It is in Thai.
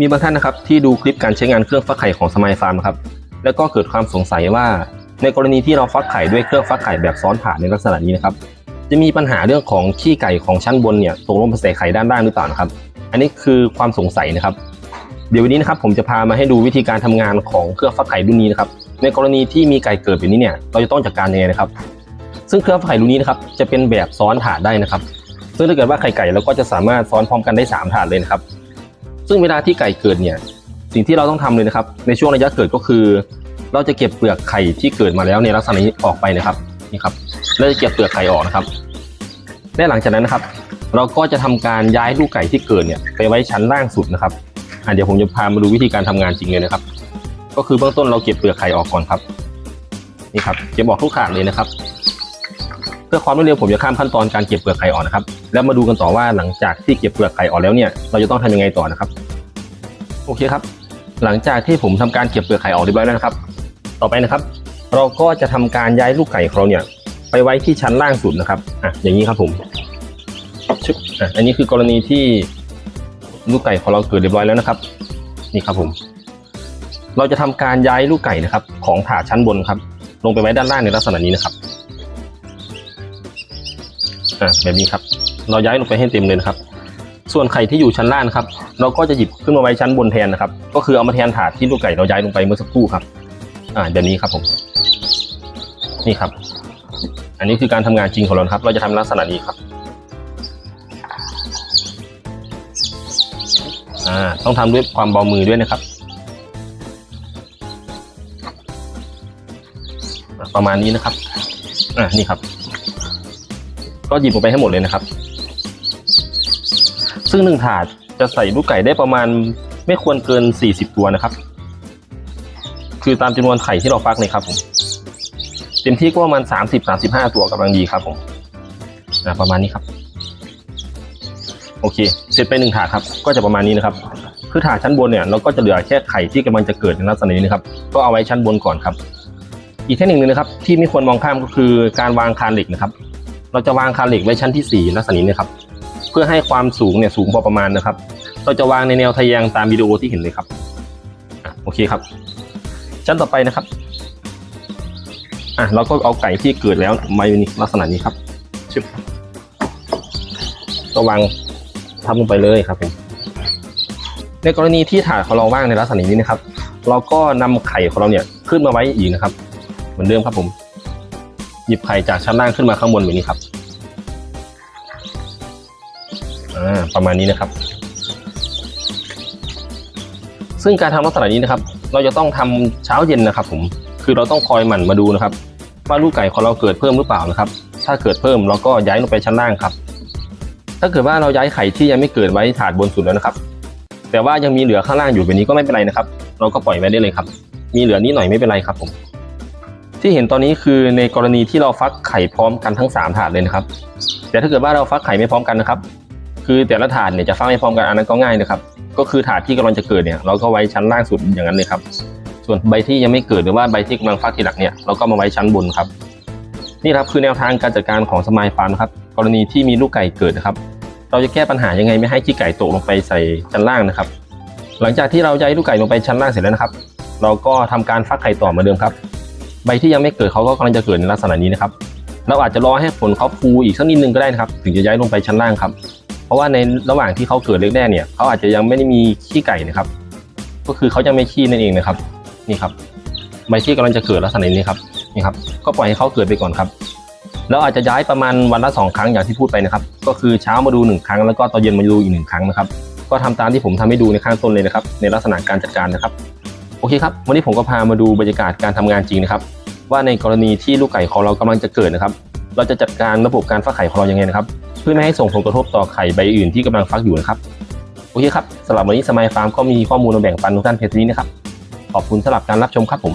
มีบางท่านนะครับที่ดูคลิปการใช้งานเครื่องฟักไข่ของสมายฟาร์มครับแล้วก็เกิดความสงสัยว่า ในกรณีที่เราฟักไข่ด้วยเครื่องฟักไข่แบบซ้อนผ่านในลักษณะนี้นะครับจะมีปัญหาเรื่องของขี้ไก่ของชั้นบนเนี่ยตกลงไปใส่ไข่ด้านล่างหรือเปล่านะครับ อันนี้คือความสงสัยนะครับ เดี๋ยววันนี้นะครับผมจะพามาให้ดูวิธีการทำงานของเครื่องฟักไข่รุ่นนี้นะครับในกรณีที่มีไก่เกิดแบบนี้เนี่ยเราจะต้องจัดการยังไงนะครับ ซึ่งเครื่องฟักไข่รุ่นนี้นะครับจะเป็นแบบซ้อนถาดได้นะครับ ซึ่งถ้าเกิดว่าไข่ไก่เราก็จะสามารถซ้อนพร้อมกันได้สามถาดเลยนะครับ ซึ่งเวลาที่ไก่เกิดเนี่ย สิ่งที่เราต้องทำเลยนะครับ ในช่วงระยะเกิดก็คือ เราจะเก็บเปลือกไข่ที่เกิดมาแล้วในลักษณะนี้ออกไปนะครับนี่ครับเราจะเก็บเปลือกไข่ออกนะครับและหลังจากนั้นนะครับ เราก็จะทำการย้ายลูกไก่ที่เกิดเนี่ยไปไว้ชั้นล่างสุดนะครับอะเดี๋ยวผมจะพามาดูวิธีการทำงานจริงเลยนะครับ ก็คือเบื้องต้นเราเก็บเปลือกไข่ออกก่อนครับนี่ครับเก็บออกทุกถาดเลยนะครับ พื่อความรวดเร็วผมจะข้ามขั้นตอนการเก็บเปลือกไข่ออกนะครับ แล้วมาดูกันต่อว่าหลังจากที่เก็บเปลือกไข่ออกแล้วเนี่ยเราจะต้องทำยังไงต่อนะครับ โอเคครับ หลังจากที่ผมทำการเก็บเปลือกไข่ออกเรียบร้อยแล้วนะครับ ต่อไปนะครับ เราก็จะทำการย้ายลูกไก่ของเราเนี่ย ไปไว้ที่ชั้นล่างสุดนะครับอะอย่างนี้ครับผมชึบอะอันนี้คือกรณีที่ลูกไก่ของเราเกิดเรียบร้อยแล้วนะครับ นี่ครับผม เราจะทำการย้ายลูกไก่นะครับ ของถาดชั้นบนครับ ลงไปไว้ด้านล่างในลักษณะนี้นะครับ อะแบบนี้ครับ เราย้ายลงไปให้เต็มเลยนะครับ ส่วนไข่ที่อยู่ชั้นล่างครับ เราก็จะหยิบขึ้นมาไว้ชั้นบนแทนนะครับ ก็คือเอามาแทนถาดที่ลูกไก่เราย้ายลงไปเมื่อสักครู่ครับ อ่าแบบนี้ครับผม นี่ครับ อันนี้คือการทำงานจริงของเราครับ เราจะทำลักษณะนี้ครับ อ่า ต้องทำด้วยความเบามือด้วยนะครับ ประมาณนี้นะครับ อ่านี่ครับ ก็หยิบลงไปให้หมดเลยนะครับ ซึ่งหนึ่งถาดจะใส่ลูกไก่ได้ประมาณไม่ควรเกิน 40 ตัวนะครับ คือตามจำนวนไข่ที่เราฟักเลยครับผมเต็มที่ก็ประมาณ 30-35 ตัวกำลังดีครับผมประมาณนี้ครับโอเค เสร็จไปหนึ่งถาดครับ ก็จะประมาณนี้นะครับ คือถาดชั้นบนเนี่ยเราก็จะเหลือแค่ไข่ที่กำลังจะเกิดในลักษณะนี้นะครับ ก็เอาไว้ชั้นบนก่อนครับ อีกเทคนิคหนึงนะครับ ที่ไม่ควรมองข้ามก็คือการวางคานเหล็กนะครับ เราจะวางคาเหล็กไว้ชั้นที่4ลักษณะนี้นะครับ เพื่อให้ความสูงเนี่ยสูงพอประมาณนะครับ เราจะวางในแนวทะแยงตามวิดีโอที่เห็นเลยครับโอเคครับ ชั้นต่อไปนะครับอะเราก็เอาไก่ที่เกิดแล้วมาอยู่ในลักษณะนี้ครับชึบก็วางทับลงไปเลยครับผมในกรณีที่ถาดของเราว่างในลักษณะนี้นะครับ เราก็นำไข่ของเราเนี่ยขึ้นมาไว้อีกนะครับ เหมือนเดิมครับผม หยิบไข่จากชั้นล่างขึ้นมาข้างบนแบบนี้ครับอ่าประมาณนี้นะครับ ซึ่งการทำลักษณะนี้นะครับ เราจะต้องทำเช้าเย็นนะครับ ผมคือเราต้องคอยหมั่นมาดูนะครับ ว่าลูกไก่ของเราเกิดเพิ่มหรือเปล่านะครับ ถ้าเกิดเพิ่มเราก็ย้ายลงไปชั้นล่างครับ ถ้าเกิดว่าเราย้ายไข่ที่ยังไม่เกิดไว้ถาดบนสุดแล้วนะครับ แต่ว่ายังมีเหลือข้างล่างอยู่แบบนี้ก็ไม่เป็นไรนะครับ เราก็ปล่อยไว้ได้เลยครับ มีเหลือนิดหน่อยไม่เป็นไรครับผม ที่เห็นตอนนี้คือในกรณีที่เราฟักไข่พร้อมกันทั้งสามถาดเลยนะครับ แต่ถ้าเกิดว่าเราฟักไข่ไม่พร้อมกันนะครับ คือแต่ละถาดเนี่ยจะฟักไม่พร้อมกันอันนั้นก็ง่ายนะครับ ก็คือถาดที่กำลังจะเกิดเนี่ยเราก็ไว้ชั้นล่างสุดอย่างนั้นเลยครับ ส่วนใบที่ยังไม่เกิดหรือว่าใบที่กำลังฟักทีหลังเนี่ยเราก็มาไว้ชั้นบนครับ นี่ครับคือแนวทางการจัดการของสมายฟาร์มครับ กรณีที่มีลูกไก่เกิดนะครับ เราจะแก้ปัญหายังไงไม่ให้ขี้ไก่ตกลงไปใส่ชั้นล่างนะครับ หลังจากที่เราย้ายลูกไก่ลงไปชั้นล่างเสร็จแล้วนะครับ เราก็ทำการฟักไข่ต่อเหมือนเดิมครับ ใบที่ยังไม่เกิดเขาก็กำลังจะเกิดในลักษณะนี้นะครับ เราอาจจะรอให้ผลเขาฟูอีกสักนิดนึงก็ได้นะครับ ถึงจะย้ายลงไปชั้นล่างครับ เพราะว่าในระหว่างที่เขาเกิดเล็กแรกเนี่ยเขาอาจจะยังไม่ได้มีขี้ไก่นะครับ ก็คือเขาจะไม่ขี้นั่นเองนะครับ นี่ครับ ใบที่กำลังจะเกิดลักษณะนี้ครับ นี่ครับ ก็ปล่อยให้เขาเกิดไปก่อนครับแล้วอาจจะย้ายประมาณวันละสองครั้งอย่างที่พูดไปนะครับ ก็คือเช้ามาดูหนึ่งครั้งแล้วก็ตอนเย็นมาดูอีกหนึ่งครั้งนะครับ ก็ทำตามที่ผมทำให้ดูในข้างต้นเลยนะครับ ในลักษณะการจัดการนะครับ โอเคครับวันนี้ผมก็พามาดูบรรยากาศการทำงานจริงนะครับ ว่าในกรณีที่ลูกไก่ของเรากำลังจะเกิดนะครับ เราจะจัดการระบบการฟักไข่ของเรายังไงนะครับ เพื่อไม่ให้ส่งผลกระทบต่อไข่ใบอื่นที่กำลังฟักอยู่นะครับโอเคครับสำหรับวันนี้สมัยฟาร์มก็มีข้อมูลมาแบ่งปันทุกท่านเพียงเท่านี้นะครับขอบคุณสำหรับการรับชมครับผม